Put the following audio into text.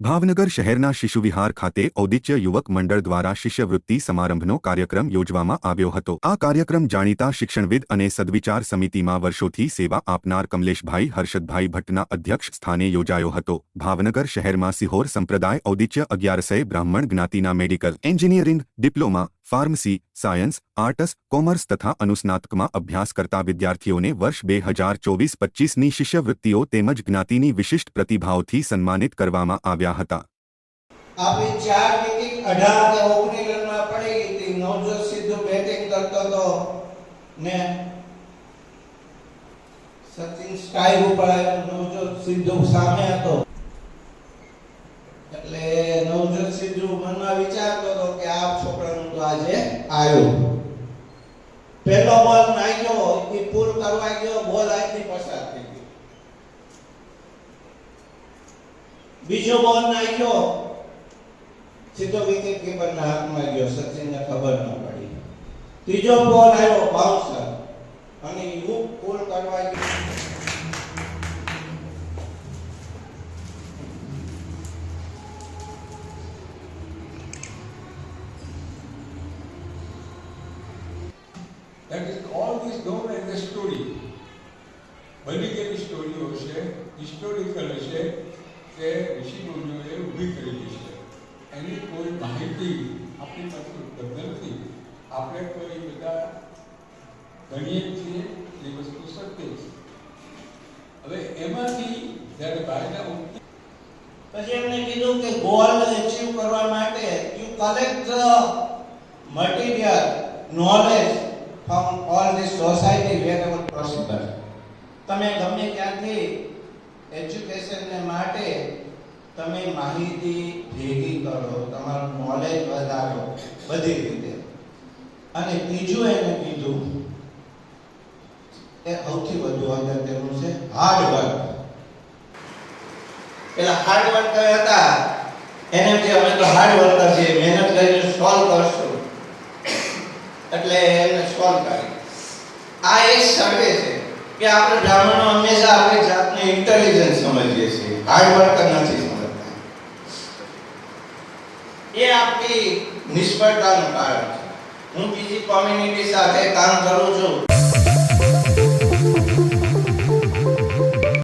ભાવનગર શહેરના શિશુવિહાર ખાતે ઔદિત્ય યુવક મંડળ દ્વારા શિષ્યવૃત્તિ સમારંભનો કાર્યક્રમ યોજવામાં આવ્યો હતો. આ કાર્યક્રમ જાણીતા શિક્ષણવિદ અને સદવિચાર સમિતિમાં વર્ષોથી સેવા આપનાર કમલેશભાઈ હર્ષદભાઈ ભટ્ટના અધ્યક્ષ સ્થાને યોજાયો હતો. ભાવનગર શહેરમાં સિહોર સંપ્રદાય ઔદિત્ય અગિયારસય બ્રાહ્મણ જ્ઞાતિના medical engineering diploma pharmacy, science, arts, commerce તથા અનુસ્નાતકમાં અભ્યાસ કરતા વિદ્યાર્થીઓને વર્ષ બે હજાર ચોવીસ પચ્ચીસની શિષ્યવૃત્તિઓ તેમજ જ્ઞાતિની વિશિષ્ટ પ્રતિભાઓથી સન્માનિત કરવામાં આવ્યા હતા. આપણી સિદ્ધુ મનમાં વિચારતો હતો કે આ તો આજે આવ્યો. પહેલો બોલ નાખ્યો એ પૂર કરવા ગયો, બોલ આજની પસાર થઈ ગયો. બીજો બોલ નાખ્યો, સીધો વિકેટ કીપરના હાથમાં ગયો, સચિનને ખબર ન પડી. ત્રીજો બોલ આવ્યો બાઉન્સર અને યુગ પૂર કરવા ગયો. That is these known as the story. બની ગયેલી સ્ટોરીઓ છે હિસ્ટોરિકલ છે કે ઋષિ મુનિઓએ ઊભી કરેલી છે. એની કોઈ માહિતી આપણી પાસે ઉપલબ્ધ નથી. આપણે કોઈ બધા ગણીએ છીએ, એ વસ્તુ સત્ય છે. હવે એમાંથી જ્યારે ઉઠી પછી એમને કીધું કે ગોલ અચીવ કરવા માટે you collect material knowledge from all the society wherever possible તમે ગમે ત્યાંથી એજ્યુકેશનને માટે તમે માહિતી ભેગી કરો, તમારું નોલેજ વધારો, બધી રીતે. અને ત્રીજું એને કીધું એ સૌથી વધુ અગત્યનું છે હાર્ડ વર્ક પેલા હાર્ડ વર્કર હતા. એને કે અમે તો હાર્ડ વર્કર છીએ, મહેનત કરીને સોલ્વ કરશું. એટલે એમને સોલ્વ કરી આ એક સર્વે છે કે આપણે બ્રાહ્મણો હંમેશા આપણી જાતને ઇન્ટેલિજન્સ સમજીએ છીએ. હાર્ડ વર્કર નથી સમજતા. એ આપણી નિષ્ફળતાનું કારણ છે. હું બીજી કોમ્યુનિટી સાથે કામ કરું છું